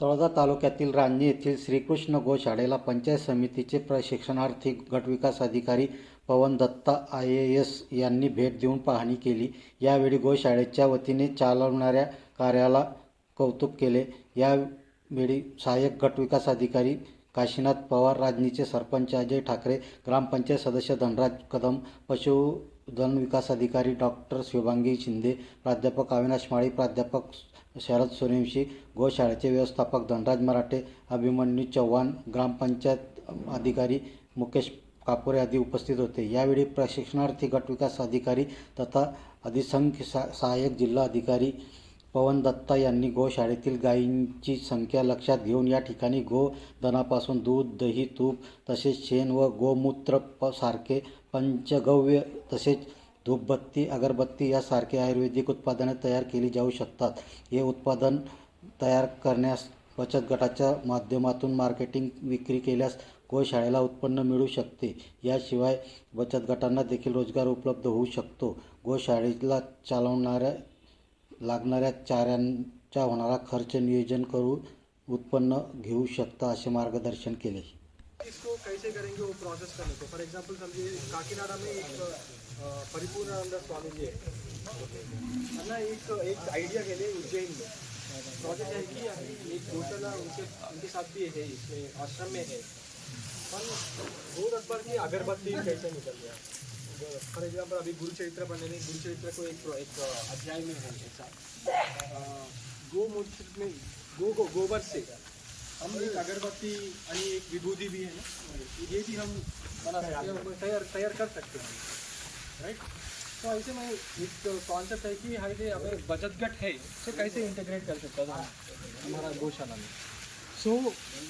तळजा तालुक्यातील रांजणी येथील श्रीकृष्ण गोशाळेला पंचायत समितीचे प्रशिक्षणार्थी गटविकास अधिकारी Pawan Datta I A S यांनी भेट देऊन पाहणी केली. यावेळी गोशाळेच्या वतीने चालवणाऱ्या कार्याला कौतुक केले. यावेळी सहाय्यक गटविकास अधिकारी काशीनाथ पवार राजनीचे सरपंच अजय ठाकरे ग्रामपंचायत सदस्य धनराज कदम पशु विकास अधिकारी डॉक्टर शुभांगी शिंदे प्राध्यापक अविनाश माळी प्राध्यापक शरद सूर्यवंशी गोशाळेचे व्यवस्थापक धनराज मराठे अभिमन्यू चव्हाण ग्रामपंचायत अधिकारी मुकेश कापुरे आदी उपस्थित होते. यावेळी प्रशिक्षणार्थी गटविकास अधिकारी तथा अधिसंख्य सा सहाय्यक जिल्हा अधिकारी पवन दत्ता यांनी गोशाळेतील गायींची संख्या लक्षात घेऊन या ठिकाणी गोधनापासून दूध दही तूप तसेच शेण व गोमूत्र प सारखे पंचगव्य तसेच धूपबत्ती अगरबत्ती यासारखे आयुर्वेदिक उत्पादने तयार केली जाऊ शकतात. हे उत्पादन तयार करण्यास बचत गटाच्या माध्यमातून मार्केटिंग विक्री केल्यास गोशाळेला उत्पन्न मिळू शकते. याशिवाय बचत गटांना देखील रोजगार उपलब्ध होऊ शकतो. गोशाळेला चालवणाऱ्या लागणाऱ्या चाऱ्यांचा होणारा खर्च नियोजन करून उत्पन्न घेऊ शकता असे मार्गदर्शन केले. इसको कैसे करेंगे वो प्रोसेस करने को? फॉर एग्जांपल समझिए, काकीनाडा में एक परिपूर्णानंद स्वामी जी है। ना, एक एक आइडिया के लिए उज्जैन में। प्रोजेक्ट है कि अभी एक गौशाला उनके उनके साथ भी है, इसमें आश्रम में है। पण दो नंबर की अगरबत्ती कैसे निकल गया? फॉर एग्जांपल अभी गुरुचरित्र बने गुरुचरित्र को एक एक अध्याय में है, ऐसा। गोमूत्र में, गो गो गोबर से। हम एक अगरबत्ती आणि एक विभूति भी है ना? ये भी हम तैयार तैयार कर सकते हैं। राइट तो ऐसे में एक कॉन्सेप्ट है कि हाई डे हमें बचत गट है तो कैसे इंटीग्रेट कर सकते हैं? हमारा गौशाला में। सो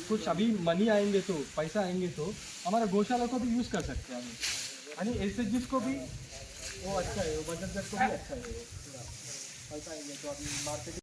कुछ अभी मनी आएँगे तो पैसा आएँगे तो हमारा गौशाला को भी यूज़ कर सकते हैं हम। यानी एस जिसको भी वो अच्छा है वो बजट को भी अच्छा है वो पूरा पैसा तो अभी मार्केट